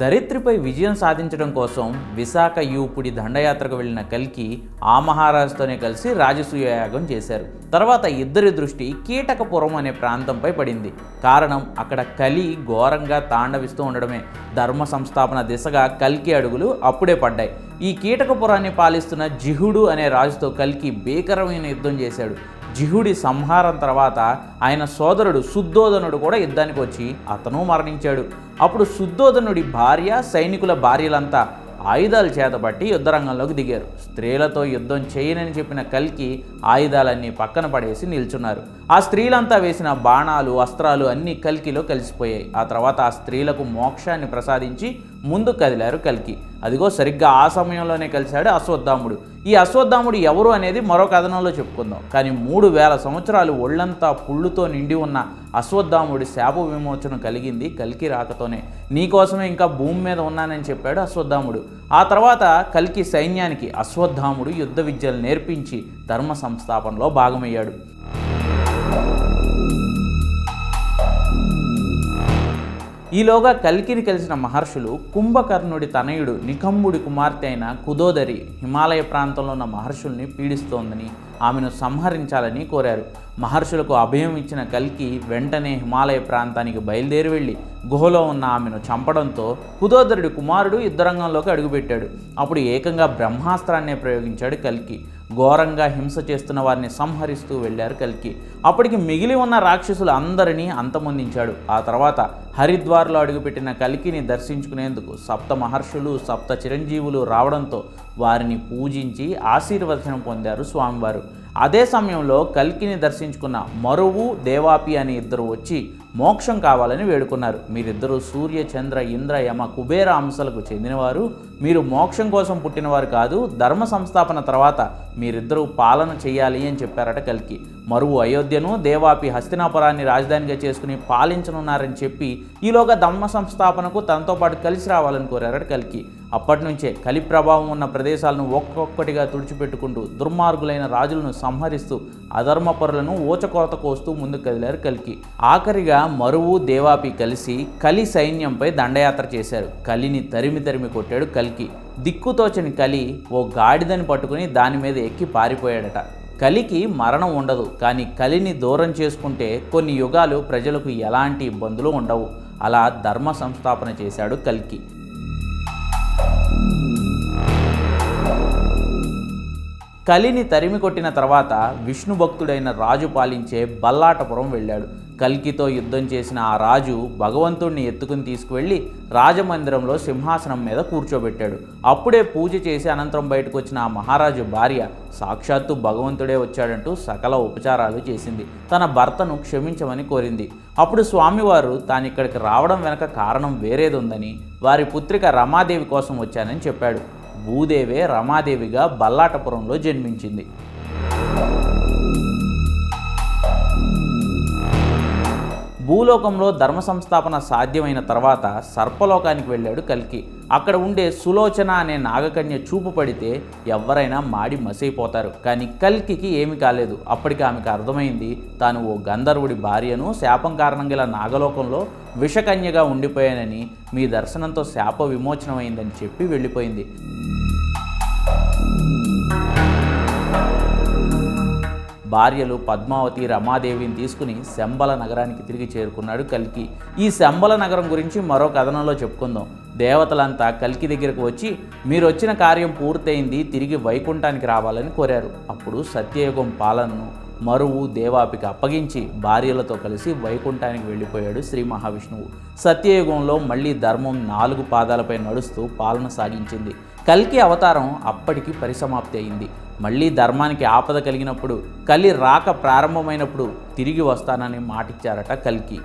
దరిత్రిపై విజయం సాధించడం కోసం విశాఖ యూపుడి దండయాత్రకు వెళ్ళిన కల్కి ఆ మహారాజుతోనే కలిసి రాజసూయ యాగం చేశారు. తర్వాత ఇద్దరి దృష్టి కీటకపురం అనే ప్రాంతంపై పడింది. కారణం అక్కడ కలి ఘోరంగా తాండవిస్తూ ఉండడమే. ధర్మ సంస్థాపన దిశగా కల్కి అడుగులు అప్పుడే పడ్డాయి. ఈ కీటకపురాన్ని పాలిస్తున్న జిహుడు అనే రాజుతో కల్కి భీకరమైన యుద్ధం చేశాడు. జిహుడి సంహారం తర్వాత ఆయన సోదరుడు శుద్ధోదనుడు కూడా యుద్ధానికి వచ్చి అతను మరణించాడు. అప్పుడు శుద్ధోదనుడి భార్య సైనికుల భార్యలంతా ఆయుధాలు చేతబట్టి యుద్ధరంగంలోకి దిగారు. స్త్రీలతో యుద్ధం చేయనని చెప్పిన కల్కి ఆయుధాలన్నీ పక్కన పడేసి నిల్చున్నారు. ఆ స్త్రీలంతా వేసిన బాణాలు అస్త్రాలు అన్నీ కల్కిలో కలిసిపోయాయి. ఆ తర్వాత ఆ స్త్రీలకు మోక్షాన్ని ప్రసాదించి ముందు కదిలారు కల్కి. అదిగో సరిగ్గా ఆ సమయంలోనే కలిశాడు అశ్వత్థాముడు. ఈ అశ్వత్థాముడు ఎవరు అనేది మరో కథనంలో చెప్పుకుందాం. కానీ మూడు వేల సంవత్సరాలు ఒళ్ళంతా పుళ్ళుతో నిండి ఉన్న అశ్వత్థాముడి శాప విమోచన కలిగింది కల్కి రాకతోనే. నీకోసమే ఇంకా భూమి మీద ఉన్నానని చెప్పాడు అశ్వత్థాముడు. ఆ తర్వాత కల్కి సైన్యానికి అశ్వత్థాముడు యుద్ధ విద్యలు నేర్పించి ధర్మ సంస్థాపనలో భాగమయ్యాడు. ఈలోగా కల్కిని కలిసిన మహర్షులు కుంభకర్ణుడి తనయుడు నికంబుడి కుమార్తె అయిన కుదోదరి హిమాలయ ప్రాంతంలో ఉన్న మహర్షుల్ని పీడిస్తోందని ఆమెను సంహరించాలని కోరారు. మహర్షులకు అభయం ఇచ్చిన కల్కి వెంటనే హిమాలయ ప్రాంతానికి బయలుదేరి వెళ్ళి గుహలో ఉన్న ఆమెను చంపడంతో కుదోదరుడి కుమారుడు యుద్ధరంగంలోకి అడుగుపెట్టాడు. అప్పుడు ఏకంగా బ్రహ్మాస్త్రాన్నే ప్రయోగించాడు కల్కి. ఘోరంగా హింస చేస్తున్న వారిని సంహరిస్తూ వెళ్ళారు కల్కి. అప్పటికి మిగిలి ఉన్న రాక్షసులు అందరినీ అంతమొందించాడు. ఆ తర్వాత హరిద్వార్లో అడుగుపెట్టిన కల్కిని దర్శించుకునేందుకు సప్త మహర్షులు సప్త చిరంజీవులు రావడంతో వారిని పూజించి ఆశీర్వచనం పొందారు స్వామివారు. అదే సమయంలో కల్కిని దర్శించుకున్న మరువు దేవాపి అనే ఇద్దరు వచ్చి మోక్షం కావాలని వేడుకున్నారు. మీరిద్దరూ సూర్య చంద్ర ఇంద్ర యమ కుబేర అంశాలకు చెందినవారు. మీరు మోక్షం కోసం పుట్టినవారు కాదు ధర్మ సంస్థాపన తర్వాత మీరిద్దరూ పాలన చేయాలి అని చెప్పారట కల్కి. మరువు అయోధ్యను దేవాపి హస్తినాపురాన్ని రాజధానిగా చేసుకుని పాలించనున్నారని చెప్పి ఈలోగా ధర్మ సంస్థాపనకు తనతో పాటు కలిసి రావాలని కోరారట కల్కి. అప్పటి నుంచే కలి ప్రభావం ఉన్న ప్రదేశాలను ఒక్కొక్కటిగా తుడిచిపెట్టుకుంటూ దుర్మార్గులైన రాజులను సంహరిస్తూ అధర్మపరులను ఊచకోత కోస్తూ ముందుకు కదిలారు కల్కి. ఆఖరిగా మరువు దేవాపి కలిసి కలి సైన్యంపై దండయాత్ర చేశారు. కలిని తరిమి తరిమి కొట్టాడు కలికి. దిక్కుతోచని కలి ఓ గాడిదని పట్టుకుని దాని మీద ఎక్కి పారిపోయాడట. కలికి మరణం ఉండదు కానీ కలిని దూరం చేసుకుంటే కొన్ని యుగాలు ప్రజలకు ఎలాంటి ఇబ్బందులు ఉండవు. అలా ధర్మ సంస్థాపన చేశాడు కల్కి. కలిని తరిమి కొట్టిన తర్వాత విష్ణు భక్తుడైన రాజు పాలించే బల్లాటపురం వెళ్ళాడు. కల్కితో యుద్ధం చేసిన ఆ రాజు భగవంతుణ్ణి ఎత్తుకుని తీసుకువెళ్ళి రాజమందిరంలో సింహాసనం మీద కూర్చోబెట్టాడు. అప్పుడే పూజ చేసి అనంతరం బయటకు వచ్చిన ఆ మహారాజు భార్య సాక్షాత్తు భగవంతుడే వచ్చాడంటూ సకల ఉపచారాలు చేసింది. తన భర్తను క్షమించమని కోరింది. అప్పుడు స్వామివారు తాను ఇక్కడికి రావడం వెనక కారణం వేరేది ఉందని వారి పుత్రిక రమాదేవి కోసం వచ్చానని చెప్పాడు. భూదేవే రమాదేవిగా బల్లాటపురంలో జన్మించింది. భూలోకంలో ధర్మ సంస్థాపన సాధ్యమైన తర్వాత సర్పలోకానికి వెళ్ళాడు కల్కి. అక్కడ ఉండే సులోచన అనే నాగకన్య చూపు పడితే ఎవరైనా మాడి మసైపోతారు. కానీ కల్కికి ఏమి కాలేదు. అప్పటికి ఆమెకు అర్థమైంది తాను ఓ గంధర్వుడి భార్యను శాపం కారణంగా ఇలా నాగలోకంలో విషకన్యగా ఉండిపోయానని మీ దర్శనంతో శాప విమోచనమైందని చెప్పి వెళ్ళిపోయింది. భార్యలు పద్మావతి రమాదేవిని తీసుకుని శంబల నగరానికి తిరిగి చేరుకున్నాడు కల్కి. ఈ శంబల నగరం గురించి మరో కథనంలో చెప్పుకుందాం. దేవతలంతా కల్కి దగ్గరకు వచ్చి మీరు వచ్చిన కార్యం పూర్తయింది తిరిగి వైకుంఠానికి రావాలని కోరారు. అప్పుడు సత్యయుగం పాలనను మరువు దేవాపికి అప్పగించి భార్యలతో కలిసి వైకుంఠానికి వెళ్ళిపోయాడు శ్రీ మహావిష్ణువు. సత్యయుగంలో మళ్ళీ ధర్మం నాలుగు పాదాలపై నడుస్తూ పాలన సాగించింది. కల్కి అవతారం అప్పటికి పరిసమాప్తి అయింది. మళ్ళీ ధర్మానికి ఆపద కలిగినప్పుడు కలి రాక ప్రారంభమైనప్పుడు తిరిగి వస్తానని మాటిచ్చారట కల్కి.